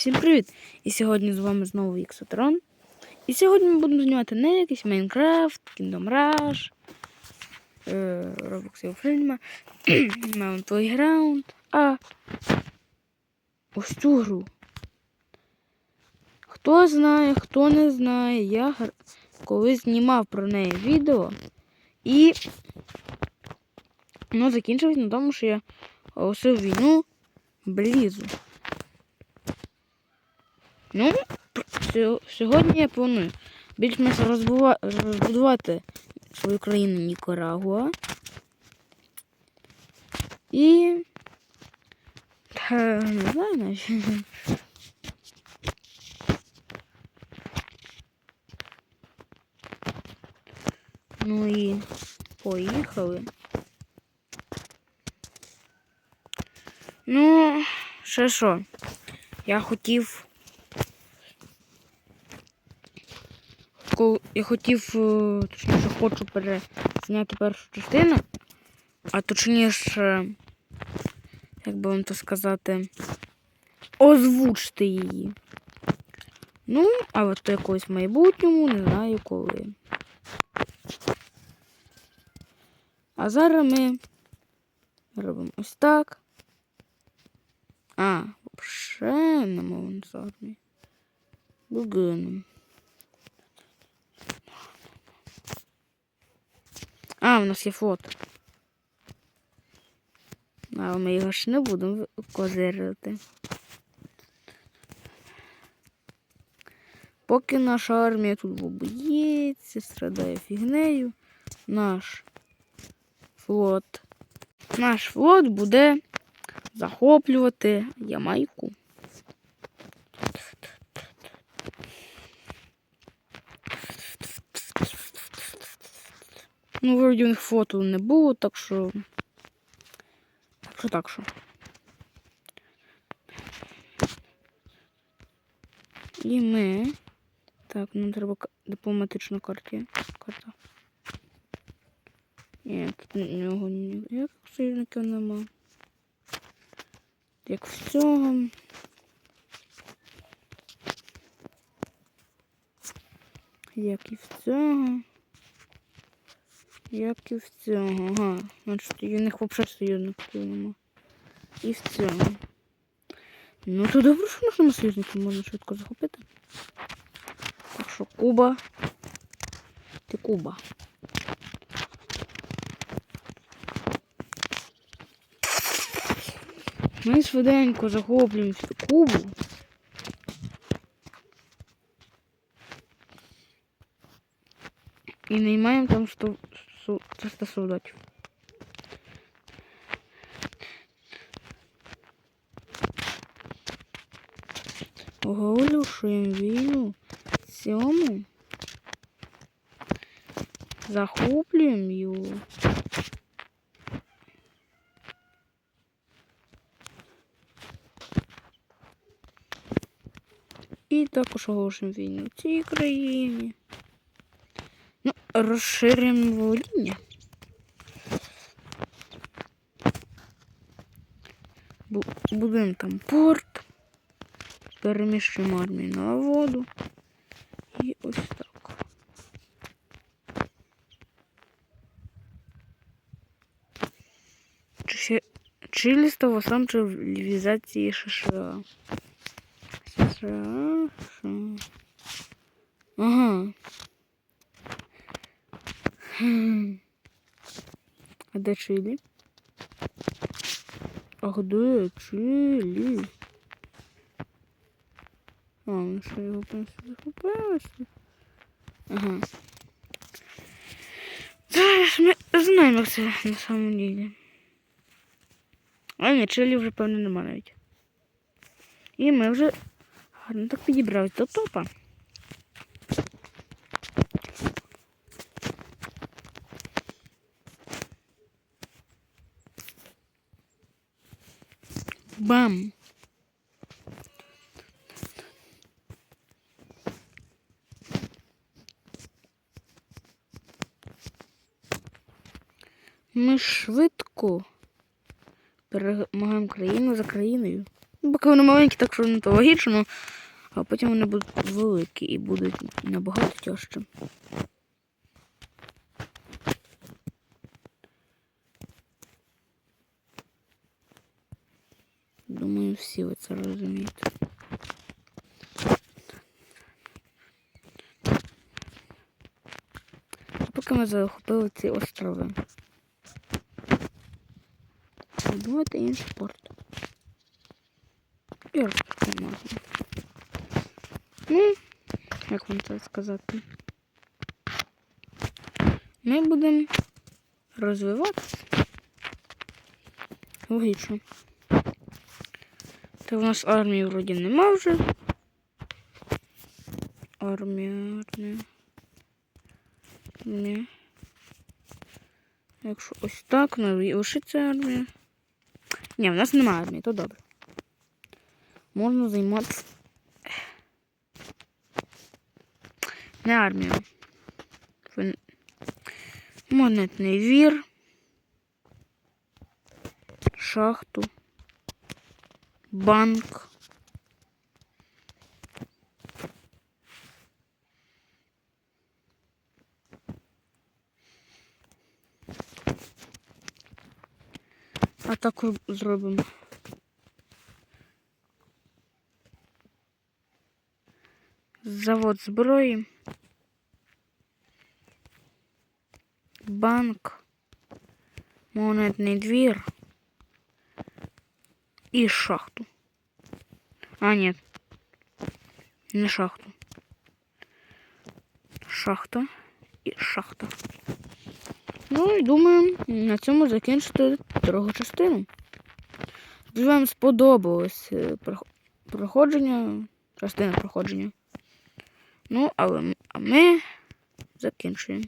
Всім привіт! І сьогодні з вами знову Іксотрон. І сьогодні ми будемо знімати не якийсь Майнкрафт, Kingdom Rush, е, Roblox його Mount Playground, а ось цю гру. Хто знає, хто не знає, я колись знімав про неї відео і воно закінчилось на тому, що я оголосив війну Блізу. Ну, сьо- сьогодні я планую більш-менш розбудувати свою країну Нікарагуа. І. Та, не знаю навіть. Ну і поїхали. Ну, ще що? Я хотів. Я хотів, е, точніше, хочу перезняти першу частину, а точніше, як би вам то сказати, озвучити її. Ну, але то якось майбутньому, не знаю коли. А зараз ми робимо ось так. А, взагалі не можна з армії. Бугином. А, у нас є флот. Але ми його ж не будемо козирити. Поки наша армія тут бобується, страдає фігнею, наш флот. Наш флот буде захоплювати Ямайку. Ну, вроді у них фото не було, так що. Так що так що. І ми. Так, нам треба ка- дипломатична карта. Ні, тут нього ніяких союзників нема. Як в цього. Як і в цього. Як і в цього. Ага. Значить, у них взагалі союзників нема. І в цього. Ну, то добре, що нашими союзниками можна швидко захопити. Так що Куба. Ти Куба. Ми швиденько захоплюємо Кубу. І наймаємо там 100, 300 солдатів. Оголошуємо війну цьому. Захоплюємо його. І також оголошуємо війну цій країні. Розширюємо володіння. Будуємо там порт. Переміщуємо армію на воду. І ось так. Чи ще сам цивілізації США. США. США. Ага. Хм. А де Чилі? А де Чилі? А, ми що його просто захопилися? Ага. Зараз ми знаємо, як це на самом ділі. А ні, Чилі вже, певно, нема навіть. І ми вже гарно так підібрались до топа. Бам! Ми швидко перемагаємо країну за країною. Ну, Поки вони маленькі, так що не то логічно, а потім вони будуть великі і будуть набагато тяжче. Думаю, всі ви це розумієте. Поки ми захопили ці острови. Придумати інший порт. І можна. Ну, як вам це сказати? Ми будемо розвиватися. Логічно. Та в нас армії вроді нема вже. Армія, армія. Армія. Якщо ось так, ну лишиться армія. Ні, в нас немає армії, то добре. Можна займатися. Не армію. Монетний вір. Шахту. Банк. А так роб- зробимо. Завод зброї. Банк. Монетний двір. І шахту. А, нет. Не шахту. Шахта і шахта. Ну і думаю, на цьому закінчити другу частину. Сподіваюсь, вам сподобалось е, проходження, частина проходження. Ну, але а ми закінчуємо.